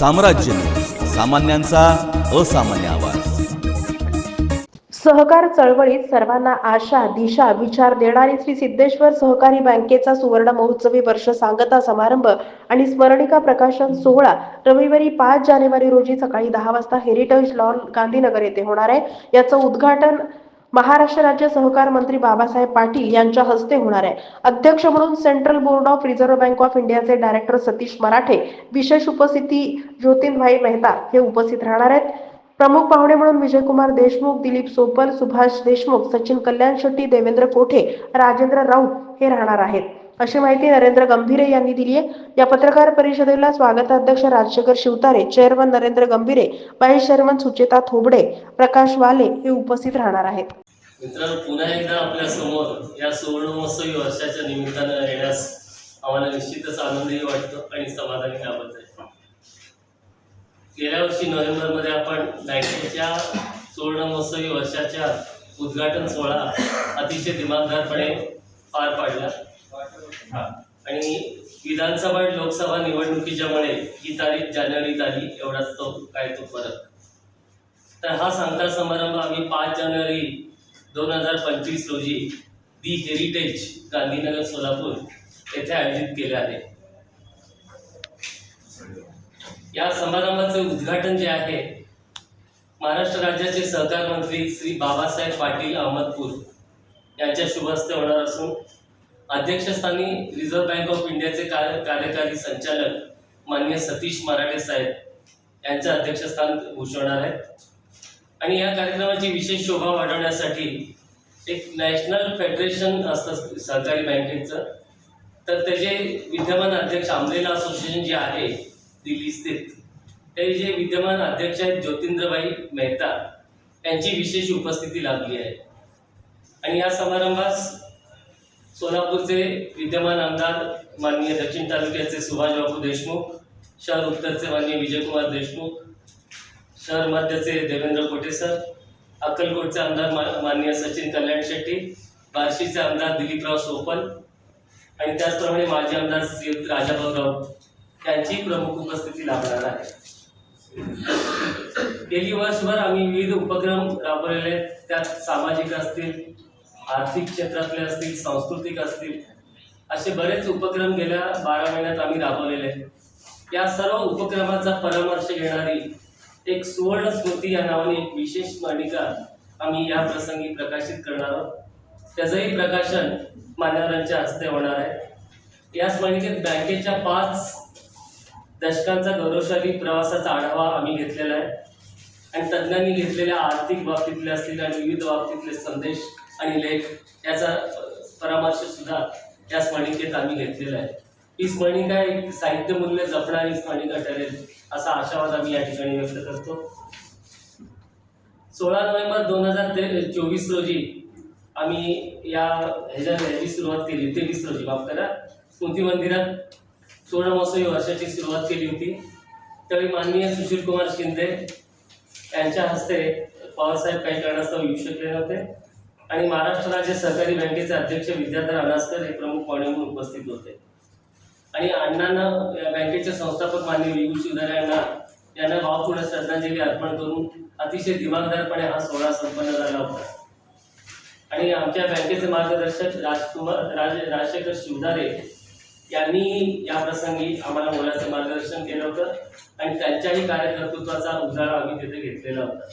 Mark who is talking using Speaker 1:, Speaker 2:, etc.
Speaker 1: साम्राज्य. सामान्यांचा असामान्य आवाज.
Speaker 2: सहकार चळवळीत सर्वांना आशा दिशा विचार देणारी श्री सिद्धेश्वर सहकारी बँकेचा सुवर्ण महोत्सवी वर्ष सांगता समारंभ आणि स्मरणिका प्रकाशन सोहळा रविवारी पाच जानेवारी रोजी सकाळी दहा वाजता हेरिटेज लॉन गांधीनगर येथे होणार आहे. याचं उद्घाटन महाराष्ट्र राज्य सहकार मंत्री बाबासाहेब पाटील यांच्या हस्ते होणार आहे. अध्यक्ष म्हणून central board of reserve bank of इंडियाचे डायरेक्टर सतीश मराठे विशेष उपस्थिती ज्योतिनभाई मेहता हे उपस्थित राहणार आहेत. प्रमुख पाहुणे म्हणून विजयकुमार देशमुख दिलीप सोपल सुभाष देशमुख सचिन कल्याण शेट्टी देवेंद्र कोठे राजेंद्र राऊत हे राहणार आहेत. अशी माहिती नरेंद्र गंभीरे यांनी दिली आहे. या पत्रकार परिषदेला स्वागताध्यक्ष Rajshekhar Shivtare chairman Narendra Gambhire vice chairman Sucheta Thobade Prakash Wale हे उपस्थित राहणार आहेत.
Speaker 3: मित्रांनो पुन्हा एकदा आपल्यासमोर या सुवर्ण महोत्सवी वर्षाच्या निमित्तानं येण्यास आम्हाला निश्चितच आनंदही वाटतो आणि समाधानी लाभत आहे गेल्या वर्षी नोव्हेंबरमध्ये आपण बँकेच्या सुवर्ण महोत्सवी वर्षाच्या उद्घाटन सोहळा अतिशय दिमागदारपणे पार पाडला. आणि विधानसभा आणि लोकसभा निवडणुकीच्यामुळे ही तारीख जानेवारीत आली एवढाच तो काय तो फरक. तर हा सांगता समारंभ आम्ही पाच जानेवारी दोन हजार पंचवीस रोजी दी हेरिटेज गांधीनगर सोलापूर येथे आयोजित केले आहे. या समारंभाचे उद्घाटन जे आहे महाराष्ट्र राज्याचे सहकार मंत्री श्री बाबासाहेब पाटील अहमदपूर यांच्या शुभ हस्ते होणार असून अध्यक्षस्थानी रिझर्व्ह बँक ऑफ इंडियाचे कार्य कार्यकारी संचालक मान्य सतीश मराठे साहेब यांचं अध्यक्षस्थान भूषवणार आहेत. आणि या कार्यक्रमाची विशेष शोभा वाढवण्यासाठी एक नॅशनल फेडरेशन असतं सहकारी बँकेचं. तर त्याचे विद्यमान अध्यक्ष आंबरेला असोसिएशन जे आहे दिल्ली स्थित ते जे विद्यमान अध्यक्ष आहेत ज्योतिंद्रबाई मेहता यांची विशेष उपस्थिती लाभली आहे. आणि या समारंभास सोलापूरचे विद्यमान आमदार माननीय दक्षिण तालुक्याचे सुभाषबाबू देशमुख शहर उत्तरचे माननीय विजयकुमार देशमुख शहर मध्यचे देवेंद्र कोटे सर अक्कलकोटचे आमदार मा- माननीय सचिन कल्याण शेट्टी बार्शीचे आमदार दिलीपराव सोपल आणि त्याचप्रमाणे माजी आमदार श्रीयुक्त राजाभाऊराव यांची प्रमुख उपस्थिती लाभणार आहे. गेली वर्षभर आम्ही विविध उपक्रम राबवलेले आहेत. त्यात सामाजिक असतील आर्थिक क्षेत्रातले असतील सांस्कृतिक असतील असे बरेच उपक्रम गेल्या बारा महिन्यात आम्ही राबवलेले आहेत. या सर्व उपक्रमाचा परामर्श घेणारी एक सुवर्ण स्मृती या नावाने एक विशेष मालिका आम्ही या प्रसंगी प्रकाशित करणार आहोत. त्याचंही प्रकाशन मान्यवरांच्या हस्ते होणार आहे. याच मालिकेत बँकेच्या पाच दशकांचा गौरवशाली प्रवासाचा आढावा आम्ही घेतलेला आहे. आणि तज्ज्ञांनी घेतलेल्या आर्थिक बाबतीतले असतील आणि विविध बाबतीतले संदेश आणि लेख याचा परामर्शसुद्धा परामर्श सुद्धा स्मरणिकेत आम्ही घेतलेला आहे. ही स्मरणिका एक साहित्य मूल्य जपणारी स्मरणिका ठरेल असा आशावाद आम्ही या ठिकाणी व्यक्त करतो. सोळा नोव्हेंबर दोन हजार ते चोवीस रोजी आम्ही या ह्याच्या ह्याची सुरुवात केली तेवीस रोजी माफ करा. स्मृती मंदिरात सोळा महोत्सवी वर्षाची सुरुवात केली होती. त्यावेळी माननीय सुशील कुमार शिंदे यांच्या हस्ते पवारसाहेब काही कारणास्तव येऊ शकले नव्हते. आणि महाराष्ट्र राज्य सहकारी बँकेचे अध्यक्ष विद्याधर अनासकर हे प्रमुख पाहुणे म्हणून उपस्थित होते. आणि अण्णांना बँकेचे संस्थापक माननीय विभू शिवधारे यांना यांना भावपूर्ण श्रद्धांजली अर्पण करून अतिशय दिमागदारपणे हा सोहळा संपन्न झाला होता. आणि आमच्या बँकेचे मार्गदर्शक राजकुमार राज राजशेखर शिवधारे यांनी या प्रसंगी आम्हाला मुलाचं मार्गदर्शन केलं होतं आणि त्यांच्याही कार्यकर्तृत्वाचा उजाळा आम्ही तिथे घेतलेला होता.